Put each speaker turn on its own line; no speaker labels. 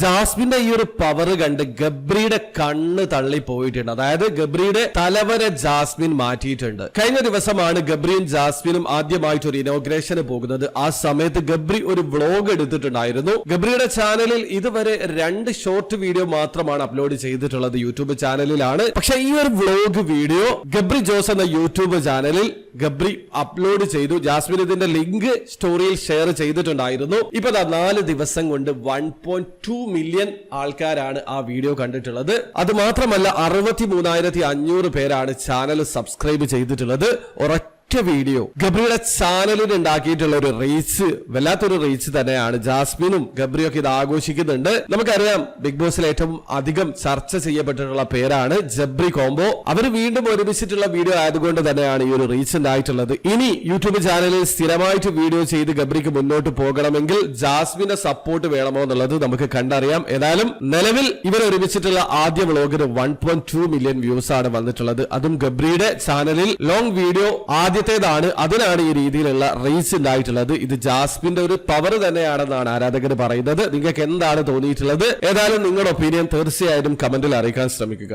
ജാസ്മിന്റെ ഈ ഒരു പവർ കണ്ട് ഗബ്രിയുടെ കണ്ണ് തള്ളി പോയിട്ടുണ്ട്. അതായത് ഗബ്രിയുടെ തലവരെ ജാസ്മിൻ മാറ്റിയിട്ടുണ്ട്. കഴിഞ്ഞ ദിവസമാണ് ഗബ്രിയും ജാസ്മിനും ആദ്യമായിട്ട് ഒരു ഇനോഗ്രേഷന് പോകുന്നത്. ആ സമയത്ത് ഗബ്രി ഒരു വ്ളോഗ് എടുത്തിട്ടുണ്ടായിരുന്നു. ഗബ്രിയുടെ ചാനലിൽ ഇതുവരെ രണ്ട് ഷോർട്ട് വീഡിയോ മാത്രമാണ് അപ്ലോഡ് ചെയ്തിട്ടുള്ളത് യൂട്യൂബ് ചാനലിലാണ് പക്ഷെ ഈ ഒരു വ്ളോഗ് വീഡിയോ ഗബ്രി ജോസ് എന്ന യൂട്യൂബ് ചാനലിൽ ഗബ്രി അപ്ലോഡ് ചെയ്തു. ജാസ്മിൻ ഇതിന്റെ ലിങ്ക് സ്റ്റോറിയിൽ ഷെയർ ചെയ്തിട്ടുണ്ടായിരുന്നു. ഇപ്പൊ നാല് ദിവസം കൊണ്ട് വൺ പോയിന്റ് ടു മില്യൺ ആൾക്കാരാണ് ആ വീഡിയോ കണ്ടിട്ടുള്ളത്. അത് മാത്രമല്ല അറുപത്തി മൂന്നായിരത്തി അഞ്ഞൂറ് പേരാണ് ചാനൽ സബ്സ്ക്രൈബ് ചെയ്തിട്ടുള്ളത്. ഒരൊറ്റ വീഡിയോ ഗബ്രിയുടെ ചാനലിൽ ഉണ്ടാക്കിയിട്ടുള്ള ഒരു റീച്ച് വല്ലാത്തൊരു റീച്ച് തന്നെയാണ്. ജാസ്മിനും ഗബ്രിയൊക്കെ ഇത് ആഘോഷിക്കുന്നുണ്ട്. നമുക്കറിയാം ബിഗ് ബോസിൽ ഏറ്റവും അധികം ചർച്ച ചെയ്യപ്പെട്ടിട്ടുള്ള പേരാണ് ജബ്രി കോംബോ. അവർ വീണ്ടും ഒരുമിച്ചിട്ടുള്ള വീഡിയോ ആയതുകൊണ്ട് തന്നെയാണ് ഈ ഒരു റീച്ച് ഉണ്ടായിട്ടുള്ളത്. ഇനി യൂട്യൂബ് ചാനലിൽ സ്ഥിരമായിട്ട് വീഡിയോ ചെയ്ത് ഗബ്രിക്ക് മുന്നോട്ട് പോകണമെങ്കിൽ ജാസ്മിന്റെ സപ്പോർട്ട് വേണമോ എന്നുള്ളത് നമുക്ക് കണ്ടറിയാം. ഏതായാലും നിലവിൽ ഇവർ ഒരുമിച്ചിട്ടുള്ള ആദ്യ വ്ളോഗിന് വൺ മില്യൺ വ്യൂസ് ആണ് വന്നിട്ടുള്ളത്. അതും ഗബ്രിയുടെ ചാനലിൽ ലോങ് വീഡിയോ ആദ്യത്തേതാണ് അതിനാണ് ഈ രീതിയിലുള്ള റേസ് ഉണ്ടായിട്ടുള്ളത് ഇത് ജാസ്മിന്റെ ഒരു പവർ തന്നെയാണെന്നാണ് ആരാധകർ പറയുന്നത്. നിങ്ങൾക്ക് എന്താണ് തോന്നിയിട്ടുള്ളത്? ഏതായാലും നിങ്ങളുടെ ഒപ്പീനിയൻ തീർച്ചയായും കമന്റിൽ അറിയിക്കാൻ ശ്രമിക്കുക.